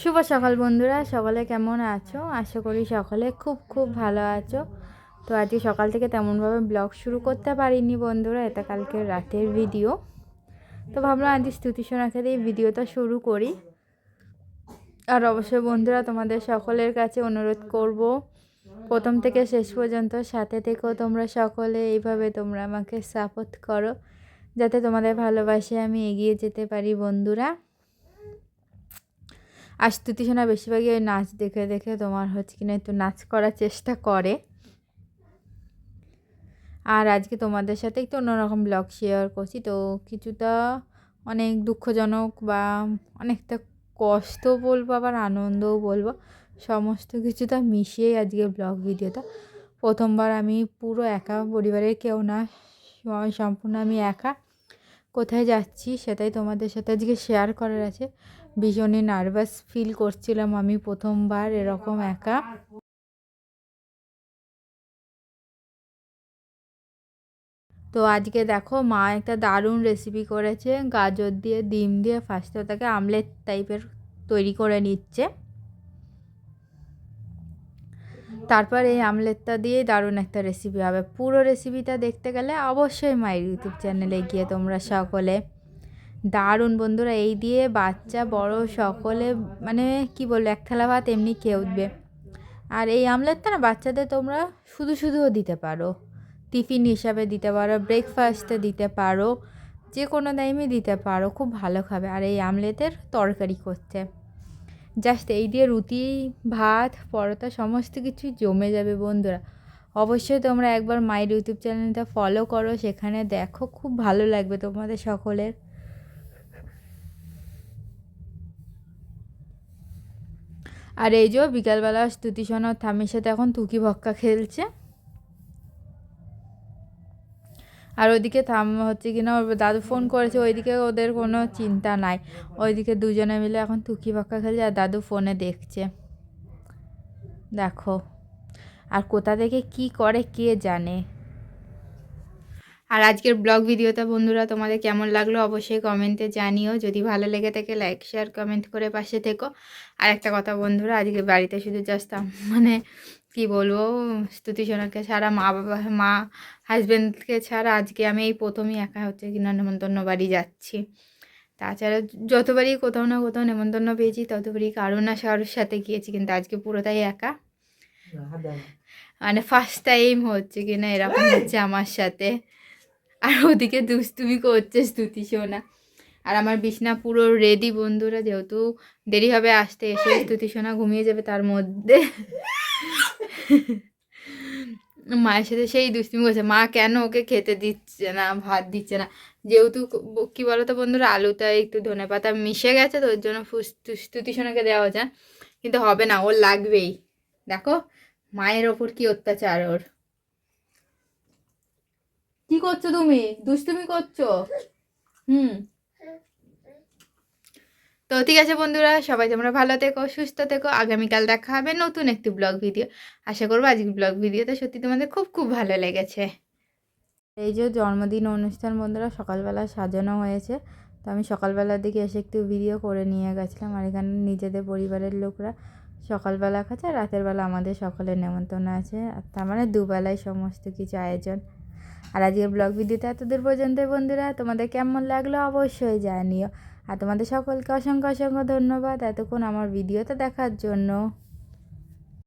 শুভ সকাল বন্ধুরা, সকলে কেমন আছো? আশা করি সকলে খুব খুব ভালো আছো। তো আজকে সকাল থেকে তেমনভাবে ব্লগ শুরু করতে পারিনি বন্ধুরা, এটা কালকে রাতের ভিডিও। তো ভাবলাম আজকে স্তুতি সোনাকে দিয়ে ভিডিওটা শুরু করি। আর অবশ্যই বন্ধুরা, তোমাদের সকলের কাছে অনুরোধ করব, প্রথম থেকে শেষ পর্যন্ত সাথে থেকেও তোমরা সকলে, এইভাবে তোমরা আমাকে সাপোর্ট করো। যাতে তোমাদের ভালোবাসে আমি এগিয়ে যেতে পারি বন্ধুরা। আর স্তুতি শোনা বেশিরভাগই ওই নাচ দেখে দেখে তোমার হচ্ছে কিনা একটু নাচ করার চেষ্টা করে। আর আজকে তোমাদের সাথে একটু অন্যরকম ব্লগ শেয়ার করছি। তো কিছুটা অনেক দুঃখজনক বা অনেকটা কষ্ট বলব, আবার আনন্দও বলব, সমস্ত কিছুটা মিশিয়েই আজকে ব্লগ ভিডিওটা প্রথমবার আমি পুরো একা, পরিবারের কেউ না সম্পূর্ণ আমি একা। কোথায় যাচ্ছি সেটাই তোমাদের সাথে আজকে শেয়ার করার আছে। ভীষণই নার্ভাস ফিল করছিলাম আমি প্রথমবার এরকম একা। তো আজকে দেখো মা একটা দারুণ রেসিপি করেছে, গাজর দিয়ে, ডিম দিয়ে ফার্স্টে তাকে আমলেট টাইপের তৈরি করে নিচ্ছে। তারপর এই আমলেটটা দিয়ে দারুণ একটা রেসিপি হবে। পুরো রেসিপিটা দেখতে গেলে অবশ্যই মায়ের ইউটিউব চ্যানেলে গিয়ে তোমরা সকলে দারুণ বন্ধুরা, এই দিয়ে বাচ্চা, বড় সকলে মানে কি বলব, এক থালা ভাত এমনি খেয়ে উঠবে। আর এই আমলেটটা না, বাচ্চাদের তোমরা শুধু শুধুও দিতে পারো। টিফিন হিসাবে দিতে পারো ব্রেকফাস্টে দিতে পারো যে কোনো টাইমে দিতে পারো, খুব ভালো খাবে। আর এই আমলেটের তরকারি করছে। জাস্ট এই দিয়ে রুটি, ভাত, পরোটা, সমস্ত কিছুই জমে যাবে বন্ধুরা। অবশ্যই তোমরা একবার মায়ের ইউটিউব চ্যানেলটা ফলো করো, সেখানে দেখো, খুব ভালো লাগবে তোমাদের সকলের। আর এই যে বিকালবেলা স্তুতি সোনা থামির সাথে এখন তুকি ভক্কা খেলছে। আর ওইদিকে থাম হচ্ছে কিনা, ওর দাদু ফোন করেছে, ওইদিকে ওদের কোনো চিন্তা নাই। ওইদিকে দুজনে মিলে এখন তুকি ভক্কা খেলছে আর দাদু ফোনে দেখছে। দেখো, আর কোথা থেকে কি করে কে জানে। আর আজকের ব্লগ ভিডিওটা বন্ধুরা তোমাদের কেমন লাগল অবশ্যই কমেন্টে জানিও। যদি ভালো লেগে থাকে লাইক শেয়ার কমেন্ট করে পাশে থেকো। আর একটা কথা বন্ধুরা আজকে বাড়িতে শুধু জাস্ট মানে কি বলব স্তুতি সোনাকে ছাড়া মা বাবা মা হাজব্যান্ডকে ছাড়া আজকে আমি এই প্রথমই একা হচ্ছে কিনা নেমন্তন্ন বাড়ি যাচ্ছি। তাছাড়া যতবারই কোথাও না কোথাও নেমন্তন্ন পেয়েছি ততবারই কারও না কারোর সাথে গিয়েছি কিন্তু আজকে পুরোটাই একা। মানে ফার্স্ট টাইম হচ্ছে কিনা এরকম হচ্ছে আমার সাথে। আর ওদিকে দুষ্টুমি করছে স্তুতি সোনা। আর আমার বিছনা পুরো রেডি বন্ধুরা যেহেতু দেরি হবে আসতে এসে স্তুতি সোনা ঘুমিয়ে যাবে তার মধ্যে। মায়ের সাথে সেই দুষ্টুমি করছে। মা কেন ওকে খেতে দিচ্ছে না ভাত দিচ্ছে না? যেহেতু কী বলো তো বন্ধুরা আলুটা একটু ধনে পাতা মিশে গেছে তো ওর জন্য স্তুতি সোনাকে দেওয়া হচ্ছে। কিন্তু হবে না ওর লাগবেই। দেখো মায়ের ওপর কি অত্যাচার ওর। কি করছ তুমি? দুষ্টুমি করছ? হুম। তো ঠিক আছে বন্ধুরা, সবাই তোমরা ভালো থেকো, সুস্থ থেকো। আগামীকাল দেখা হবে নতুন একটি ব্লগ ভিডিও আশা করব আজকের ব্লগ ভিডিওতে সত্যি তোমাদের খুব খুব ভালো লেগেছে। এই যে জন্মদিন অনুষ্ঠান বন্ধুরা, সকালবেলা সাজানো হয়েছে। তো আমি সকালবেলার দিকে এসে একটু ভিডিও করে নিয়ে গেছিলাম। আর এখানে নিজেদের পরিবারের লোকরা সকালবেলা খাচ্ছে, আর রাতের বেলা আমাদের সকলের নেমন্তন্ন আছে। আর তার মানে দুবেলায় সমস্ত কিছু আয়োজন। আর আজকের ব্লগ ভিডিওটা এতদূর পর্যন্ত বন্ধুরা, তোমাদের কেমন লাগল অবশ্যই জানিও। আর তোমাদের সকলকে অসংখ্য অসংখ্য ধন্যবাদ এতক্ষণ আমার ভিডিওতে দেখার জন্য।